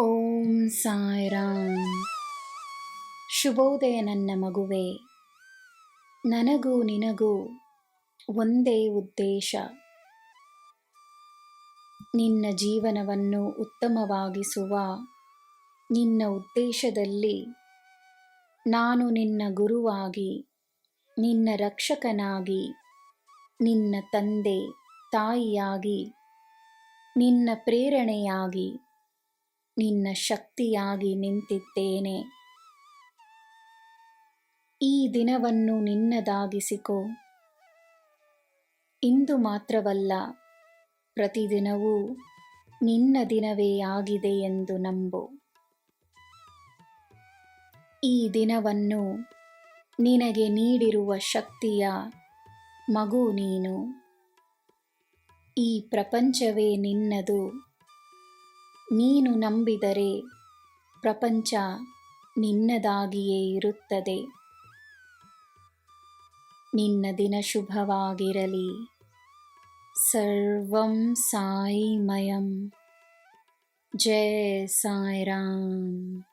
ಓಂ ಸಾಯಿರಾಮ್ ಶುಭೋದಯ ನನ್ನ ಮಗುವೆ. ನನಗೂ ನಿನಗೂ ಒಂದೇ ಉದ್ದೇಶ. ನಿನ್ನ ಜೀವನವನ್ನು ಉತ್ತಮವಾಗಿಸುವ ನಿನ್ನ ಉದ್ದೇಶದಲ್ಲಿ ನಾನು ನಿನ್ನ ಗುರುವಾಗಿ, ನಿನ್ನ ರಕ್ಷಕನಾಗಿ, ನಿನ್ನ ತಂದೆ ತಾಯಿಯಾಗಿ, ನಿನ್ನ ಪ್ರೇರಣೆಯಾಗಿ ನಿನ್ನ ಶಕ್ತಿಯಾಗಿ ನಿಂತಿದ್ದೇನೆ. ಈ ದಿನವನ್ನು ನಿನ್ನದಾಗಿಸಿಕೊ. ಇಂದು ಮಾತ್ರವಲ್ಲ, ಪ್ರತಿದಿನವೂ ನಿನ್ನ ದಿನವೇ ಆಗಿದೆ ಎಂದು ನಂಬು. ಈ ದಿನವನ್ನು ನಿನಗೆ ನೀಡಿರುವ ಶಕ್ತಿಯ ಮಗು ನೀನು. ಈ ಪ್ರಪಂಚವೇ ನಿನ್ನದು. ನೀನು ನಂಬಿದರೆ ಪ್ರಪಂಚ ನಿನ್ನದಾಗಿಯೇ ಇರುತ್ತದೆ. ನಿನ್ನ ದಿನ ಶುಭವಾಗಿರಲಿ. ಸರ್ವಂ ಸಾಯಿಮಯಂ. ಜಯ ಸಾಯಿರಾಮ್.